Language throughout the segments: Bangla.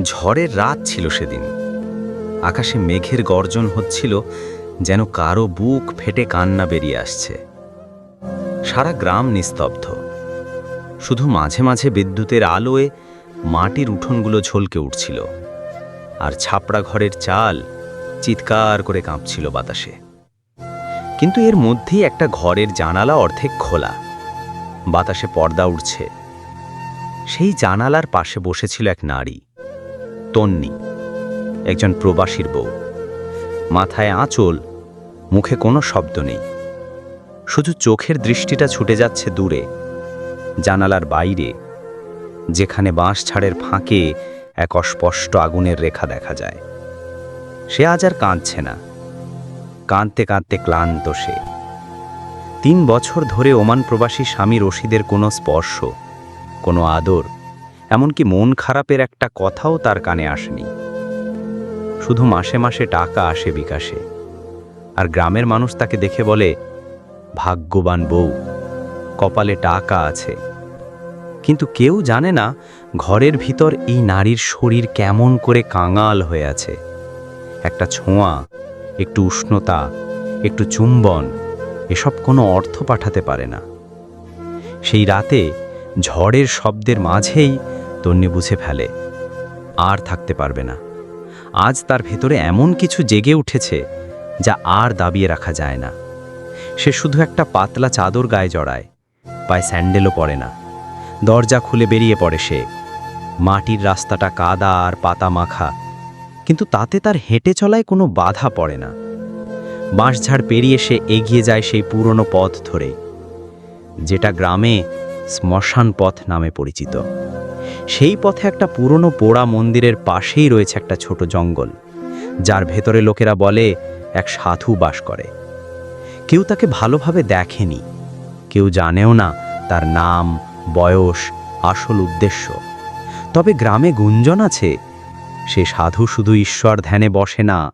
ঝড়ের রাত ছিল সেদিন। আকাশে মেঘের গর্জন হচ্ছিল যেন কারও বুক ফেটে কান্না বেরিয়ে আসছে। সারা গ্রাম নিস্তব্ধ। শুধু মাঝে মাঝে বিদ্যুতের আলোয় মাটির উঠোনগুলো ঝলকে উঠছিল। আর ছাপড়া ঘরের চাল চিৎকার করে কাঁপছিল বাতাসে। কিন্তু এর মধ্যেই একটা ঘরের জানালা অর্ধেক খোলা। বাতাসে পর্দা উঠছে সেই জানালার পাশে বসেছিল এক নারী। তন্নি, একজন প্রবাসীর বউ। মাথায় আঁচল, মুখে কোনো শব্দ নেই। শুধু চোখের দৃষ্টিটা ছুটে যাচ্ছে দূরে, জানালার বাইরে, যেখানে বাঁশ ছাড়ের ফাঁকে এক অস্পষ্ট আগুনের রেখা দেখা যায়। সে আজ আর কাঁদছে না। কাঁদতে কাঁদতে ক্লান্ত সে। তিন বছর ধরে ওমান প্রবাসী স্বামী রশিদের কোনো স্পর্শ, কোনো আদর এমনকি মন খারাপের একটা কথাও তার কানে আসেনি। শুধু মাসে মাসে টাকা আসে বিকাশে, আর গ্রামের মানুষ তাকে দেখে বলে, ভাগ্যবান বউ, কপালে টাকা আছে। কিন্তু কেউ জানে না ঘরের ভিতর এই নারীর শরীর কেমন করে কাঙাল হয়ে আছে। একটা ছোঁয়া, একটু উষ্ণতা, একটু চুম্বন, এসব কোনো অর্থ পাঠাতে পারে না। সেই রাতে ঝড়ের শব্দের মাঝেই তন্নি বুঝে ফেলে, আর থাকতে পারবে না। আজ তার ভেতরে এমন কিছু জেগে উঠেছে যা আর দাবিয়ে রাখা যায় না। সে শুধু একটা পাতলা চাদর গায়ে জড়ায়, পায়ে স্যান্ডেলও পরে না। দরজা খুলে বেরিয়ে পড়ে সে। মাটির রাস্তাটা কাদা আর পাতা মাখা, কিন্তু তাতে তার হেঁটে চলায় কোনো বাধা পড়ে না। বাঁশঝাড় পেরিয়ে সে এগিয়ে যায় সেই পুরনো পথ ধরে, যেটা গ্রামে শ্মশান পথ নামে পরিচিত। সেই পথে একটা পুরনো পোড়া মন্দিরের পাশেই রয়েছে একটা ছোট জঙ্গল, যার ভেতরে লোকেরা বলে এক সাধু বাস করে। কেউ তাকে ভালোভাবে দেখেনি, কেউ জানেও না তার নাম, বয়স, আসল উদ্দেশ্য। তবে গ্রামে গুঞ্জন আছে, সে সাধু শুধু ঈশ্বর ধ্যানে বসে না,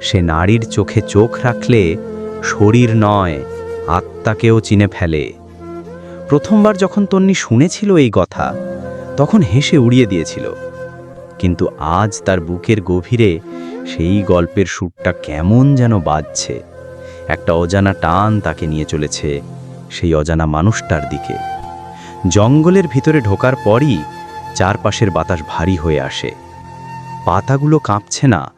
সে নারীর চোখে চোখ রাখলে শরীর নয়, আত্মাকেও চিনে ফেলে। প্রথমবার যখন তন্নি শুনেছিল এই কথা তখন হেসে উড়িয়ে দিয়েছিল। কিন্তু আজ তার বুকের গভীরে সেই গল্পের সুরটা কেমন যেন বাজছে। একটা অজানা টান তাকে নিয়ে চলেছে সেই অজানা মানুষটার দিকে। জঙ্গলের ভিতরে ঢোকার পরই চারপাশের বাতাস ভারী হয়ে আসে। পাতাগুলো কাঁপছে না,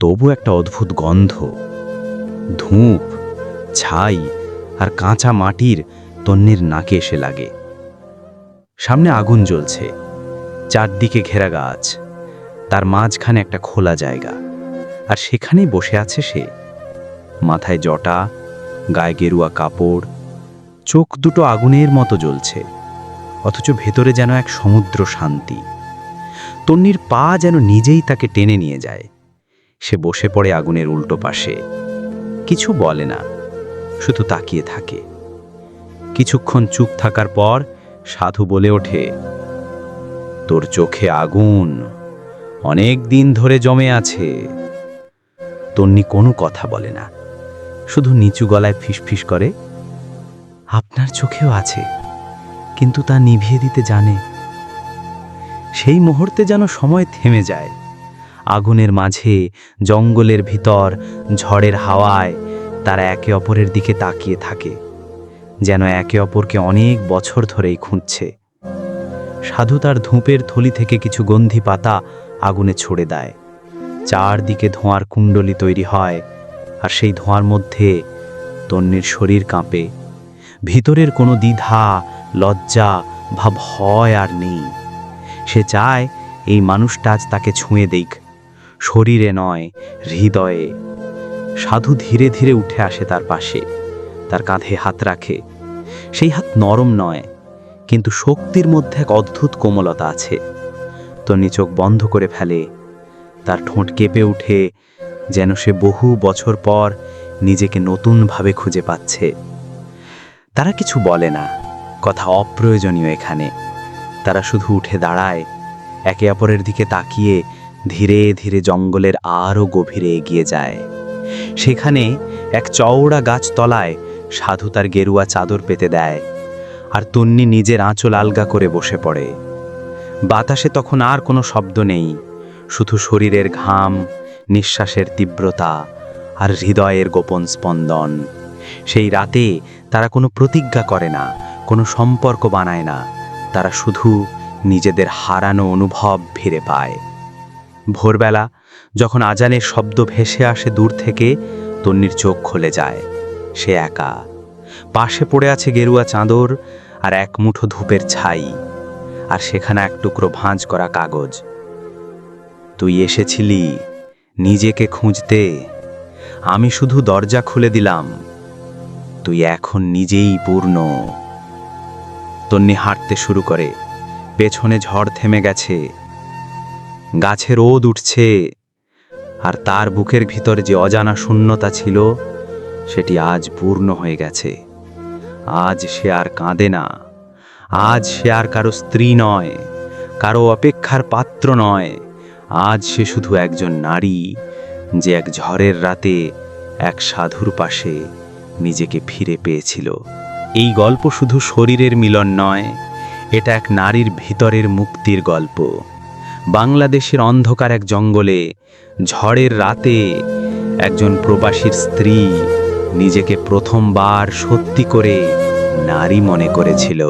তবু একটা অদ্ভুত গন্ধ। ধূপ, ছাই আর কাঁচা মাটির তন্নের নাকে এসে লাগে। সামনে আগুন জ্বলছে। চারদিকে ঘেরা গাছ। তার মাঝখানে একটা খোলা জায়গা। আর সেখানেই বসে আছে সে। মাথায় জটা, গায়ে গেরুয়া কাপড়, চোখ দুটো আগুনের মতো জ্বলছে। অথচ ভেতরে যেন এক সমুদ্র শান্তি। তন্নির পা যেন নিজেই তাকে টেনে নিয়ে যায়। সে বসে পড়ে আগুনের উল্টো পাশে। কিছু বলে না। শুধু তাকিয়ে থাকে। কিছুক্ষণ চুপ থাকার পর সাধু বলে ওঠে, তোর চোখে আগুন অনেক দিন ধরে জমে আছে। তন্নি কোনো কথা বলে না, শুধু নিচু গলায় ফিসফিস করে, আপনার চোখেও আছে, কিন্তু তা নিভিয়ে দিতে জানে। সেই মুহূর্তে যেন সময় থেমে যায়, আগুনের মাঝে, জঙ্গলের ভিতর, ঝড়ের হাওয়ায়, তারা একে অপরের দিকে তাকিয়ে থাকে। যেন একে অপরকে অনেক বছর ধরেই খুঁজছে। সাধু তার ধূপের থলি থেকে কিছু গন্ধি পাতা আগুনে ছড়ে দেয়। চারদিকে ধোঁয়ার কুণ্ডলি তৈরি হয়, আর সেই ধোঁয়ার মধ্যে তন্নির শরীর কাঁপে। ভিতরের কোনো দ্বিধা, লজ্জা বা ভয় আর নেই। সে চায় এই মানুষটা আজ তাকে ছুঁয়ে দিক। শরীরে নয়, হৃদয়ে। সাধু ধীরে ধীরে উঠে আসে তার পাশে। তার কাঁধে হাত রাখে। সেই হাত নরম নয়, কিন্তু শক্তির মধ্যে এক অদ্ভুত কোমলতা আছে। তন্নি চোখ বন্ধ করে ফেলে, তার ঠোঁট কেঁপে উঠে, যেন সে বহু বছর পর নিজেকে নতুনভাবে খুঁজে পাচ্ছে। তারা কিছু বলে না, কথা অপ্রয়োজনীয় এখানে। তারা শুধু উঠে দাঁড়ায়, একে অপরের দিকে তাকিয়ে ধীরে ধীরে জঙ্গলের আরও গভীরে এগিয়ে যায়। সেখানে এক চওড়া গাছ তলায় সাধু তার গেরুয়া চাদর পেতে দেয়, আর তন্নি নিজের আঁচল আলগা করে বসে পড়ে। বাতাসে তখন আর কোনো শব্দ নেই, শুধু শরীরের ঘাম, নিঃশ্বাসের তীব্রতা, আর হৃদয়ের গোপন স্পন্দন। সেই রাতে তারা কোনো প্রতিজ্ঞা করে না, কোনো সম্পর্ক বানায় না, তারা শুধু নিজেদের হারানো অনুভব ফিরে পায়। ভোরবেলা যখন আজানের শব্দ ভেসে আসে দূর থেকে, তন্নির চোখ খুলে যায়। সে একা। পাশে পড়ে আছে গেরুয়া চাদর আর এক মুঠো ধূপের ছাই, আর সেখানে এক টুকরো ভাঁজ করা কাগজ। তুই এসেছিলি, নিজেকে খুঁজতে। আমি শুধু দরজা খুলে দিলাম। তুই এখন নিজেই পূর্ণ। তন্নি হাঁটতে শুরু করে, পেছনে ঝড় থেমে গেছে। গাছে রোদ উঠছে, আর তার বুকের ভিতর যে অজানা শূন্যতা ছিল সেটি আজ পূর্ণ হয়ে গেছে। আজ সে আর কাঁদে না। আজ সে আর কারও স্ত্রী নয়, কারও অপেক্ষার পাত্র নয়। আজ সে শুধু একজন নারী, যে এক ঝড়ের রাতে এক সাধুর পাশে নিজেকে ফিরে পেয়েছিল। এই গল্প শুধু শরীরের মিলন নয়, এটা এক নারীর ভিতরের মুক্তির গল্প। বাংলাদেশের অন্ধকার এক জঙ্গলে ঝড়ের রাতে একজন প্রবাসীর স্ত্রী নিজেকে প্রথমবার সত্যি করে নারী মনে করেছিল।